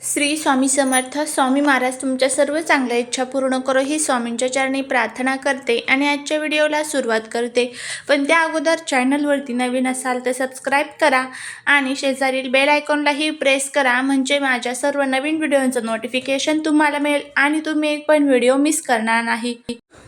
श्री स्वामी समर्थ स्वामी महाराज तुमच्या सर्व चांगल्या इच्छा पूर्ण करो ही स्वामींच्या चरणी प्रार्थना करते आणि आजच्या व्हिडिओला सुरुवात करते. पण त्या अगोदर चॅनलवरती नवीन असाल तर सबस्क्राईब करा आणि शेजारील बेल आयकॉनलाही प्रेस करा म्हणजे माझ्या सर्व नवीन व्हिडिओचं नोटिफिकेशन तुम्हाला मिळेल आणि तुम्ही एक पण व्हिडिओ मिस करणार नाही.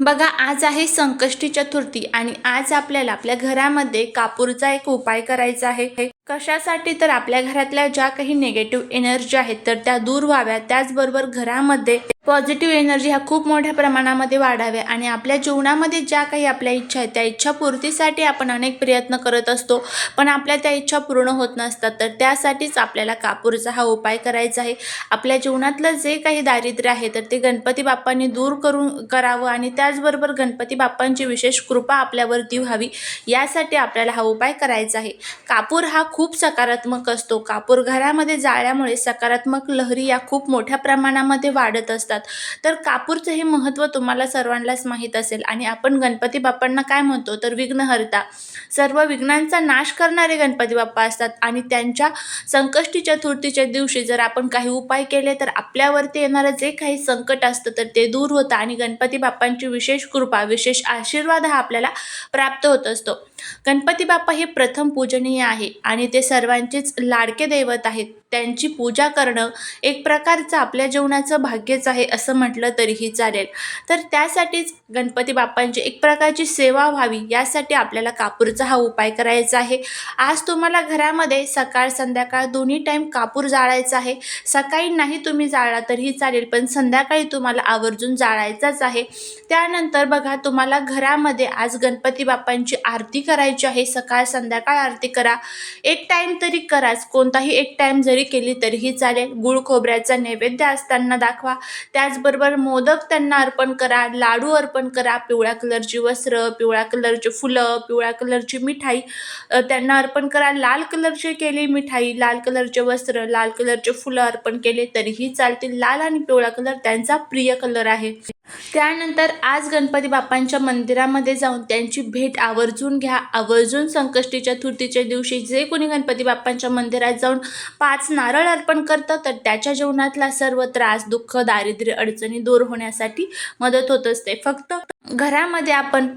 बघा आज आहे संकष्टी चतुर्थी आणि आज आपल्याला आपल्या घरामध्ये कापूरचा एक उपाय करायचा आहे. कशासाठी तर आपल्या घरातल्या ज्या काही निगेटिव्ह एनर्जी आहेत तर त्या दूर व्हाव्या त्याचबरोबर घरामध्ये पॉझिटिव्ह एनर्जी ह्या खूप मोठ्या प्रमाणामध्ये वाढाव्या आणि आपल्या जीवनामध्ये ज्या काही आपल्या इच्छा आहेत त्या इच्छा पूर्तीसाठी आपण अनेक प्रयत्न करत असतो पण आपल्या त्या इच्छा पूर्ण होत नसतात. तर त्यासाठीच आपल्याला कापूरचा हा उपाय करायचा आहे. आपल्या जीवनातलं जे काही दारिद्र्य आहे तर ते गणपती बाप्पांनी दूर करून करावं आणि त्याचबरोबर गणपती बाप्पांची विशेष कृपा आपल्यावरती व्हावी यासाठी आपल्याला हा उपाय करायचा आहे. कापूर हा खूप सकारात्मक असतो. कापूर घरामध्ये जाळल्यामुळे सकारात्मक लहरी या खूप मोठ्या प्रमाणामध्ये वाढत असतात. तर कापूरचं हे महत्त्व तुम्हाला सर्वांनाच माहीत असेल. आणि आपण गणपती बाप्पांना काय म्हणतो? तर विघ्नहर्ता. सर्व विघ्नांचा नाश करणारे गणपती बाप्पा असतात. आणि त्यांच्या संकष्टी चतुर्थीच्या दिवशी जर आपण काही उपाय केले तर आपल्यावरती येणारं जे काही संकट असतं तर ते दूर होतं. आणि गणपती बाप्पांची विशेष कृपा विशेष आशीर्वाद हा आपल्याला प्राप्त होत असतो. गणपती बाप्पा हे प्रथम पूजनीय आहे. आणि ते सर्वांचेच लाडके दैवत आहेत. त्यांची पूजा करणं एक प्रकारचं आपल्या जीवनाचं भाग्यच आहे असं म्हटलं तरीही चालेल. तर त्यासाठीच गणपती बाप्पांची एक प्रकारची सेवा व्हावी यासाठी आपल्याला कापूरचा हा उपाय करायचा आहे. आज तुम्हाला घरामध्ये सकाळ संध्याकाळ दोन्ही टाईम कापूर जाळायचा आहे. सकाळी नाही तुम्ही जाळला तरीही चालेल पण संध्याकाळी तुम्हाला आवर्जून जाळायचाच आहे. त्यानंतर बघा तुम्हाला घरामध्ये आज गणपती बाप्पांची आरती करायची आहे. सकाळ संध्याकाळ आरती करा. एक टाईम तरी कराच कोणताही एक टाईम जरी केली तरीही चालेल. गुळ खोबऱ्याचा नैवेद्य असताना दाखवा. त्याचबरोबर मोदक त्यांना अर्पण करा. लाडू अर्पण करा. पिवळ्या कलरची वस्त्र पिवळ्या कलरची फुलं पिवळ्या कलरची मिठाई त्यांना अर्पण करा. लाल कलरची केली मिठाई लाल कलरचे वस्त्र लाल कलरचे फुलं अर्पण केले तरीही चालतील. लाल आणि पिवळा कलर त्यांचा प्रिय कलर आहे. त्यानंतर आज गणपती बाप्पांच्या मंदिरामध्ये जाऊन त्यांची भेट आवर्जून घ्या. आवर्जून संकष्टी चतुर्थीच्या दिवशी जे कोणी गणपती बाप्पांच्या मंदिरात जाऊन पाच नारळ अर्पण करतं तर त्याच्या जीवनातला सर्व त्रास दुःख दारिद्र्य अडचणी दूर होण्यासाठी मदत होत असते. फक्त घरामध्ये आपण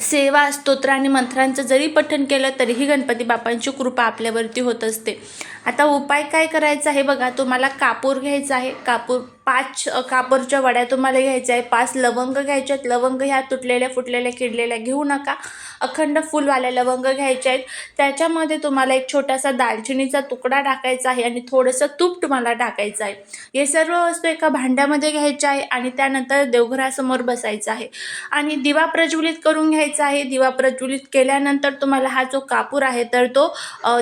सेवा स्तोत्र आणि मंत्रांचं जरी पठण केलं तरीही गणपती बाप्पांची कृपा आपल्यावरती होत असते. आता उपाय काय करायचा आहे बघा. तुम्हाला कापूर घ्यायचा आहे. कापूर पाच कापरच्या कापूरच्या वड्या तुम्हाला घ्यायच्या आहे पाच लवंग घ्यायच्या आहेत लवंग ह्या तुटलेल्या फुटलेल्या किडलेल्या घेऊ नका. अखंड फुलवाल्या लवंग घ्यायच्या आहेत. त्याच्यामध्ये तुम्हाला एक छोटासा दालचिनीचा तुकडा टाकायचा आहे आणि थोडंसं तूप तुम्हाला टाकायचं आहे. हे सर्व वस्तू एका भांड्यामध्ये घ्यायच्या आहे आणि त्यानंतर देवघरासमोर बसायचं आहे. आणि दिवा प्रज्वलित करून घ्यायचा आहे. दिवा प्रज्वलित केल्यानंतर तुम्हाला हा जो कापूर आहे तर तो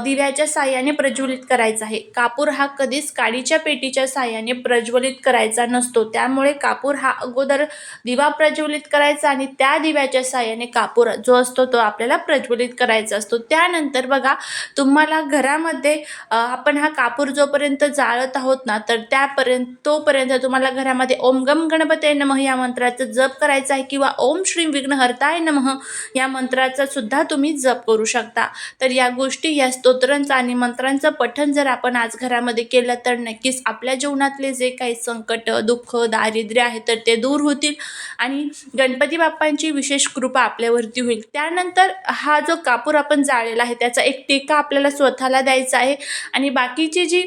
दिव्याच्या साह्याने प्रज्वलित करायचा आहे. कापूर हा कधीच काडीच्या पेटीच्या साह्याने प्रज्वलित कर करायचा नसतो. त्यामुळे कापूर हा अगोदर दिवा प्रज्वलित करायचा आणि त्या दिव्याच्या साह्याने कापूर जो असतो तो आपल्याला प्रज्वलित करायचा असतो. त्यानंतर बघा तुम्हाला घरामध्ये आपण हा कापूर जोपर्यंत जाळत आहोत ना तर त्यापर्यंत तोपर्यंत तुम्हाला घरामध्ये ओम गम गणपते नमः या मंत्राचा जप करायचा आहे किंवा ओम श्री विघ्नहर्ताय नमः या मंत्राचा सुद्धा तुम्ही जप करू शकता. तर या गोष्टी या स्तोत्रांचं आणि मंत्रांचं पठण जर आपण आज घरामध्ये केलं तर नक्कीच आपल्या जीवनातले जे काही संकट दुःख दारिद्र्य आहे तर ते दूर होतील आणि गणपती बाप्पांची विशेष कृपा आपल्यावरती होईल. त्यानंतर हा जो कापूर आपण जाळलेला आहे त्याचा एक टेका आपल्याला स्वतःला द्यायचा आहे आणि बाकीची जी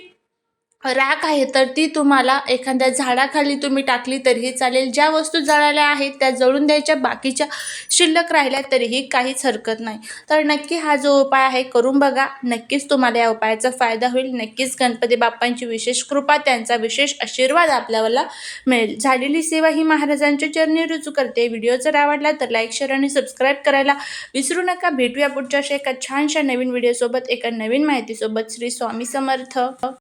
राख आहे तर ती तुम्हाला एखाद्या झाडाखाली तुम्ही टाकली तरीही चालेल. ज्या वस्तू जळाल्या आहेत त्या जळून द्यायच्या बाकीच्या शिल्लक राहिल्या तरीही काहीच हरकत नाही. तर नक्की हा जो उपाय आहे करून बघा. नक्कीच तुम्हाला या उपायाचा फायदा होईल. नक्कीच गणपती बाप्पांची विशेष कृपा त्यांचा विशेष आशीर्वाद आपल्याला मिळेल. झालेली सेवा ही महाराजांच्या चरणी रुजू करते. व्हिडिओ जर आवडला तर लाईक शेअर आणि सबस्क्राईब करायला विसरू नका. भेटूया पुढच्या अशा एका छानशा नवीन व्हिडिओसोबत एका नवीन माहितीसोबत. श्री स्वामी समर्थ.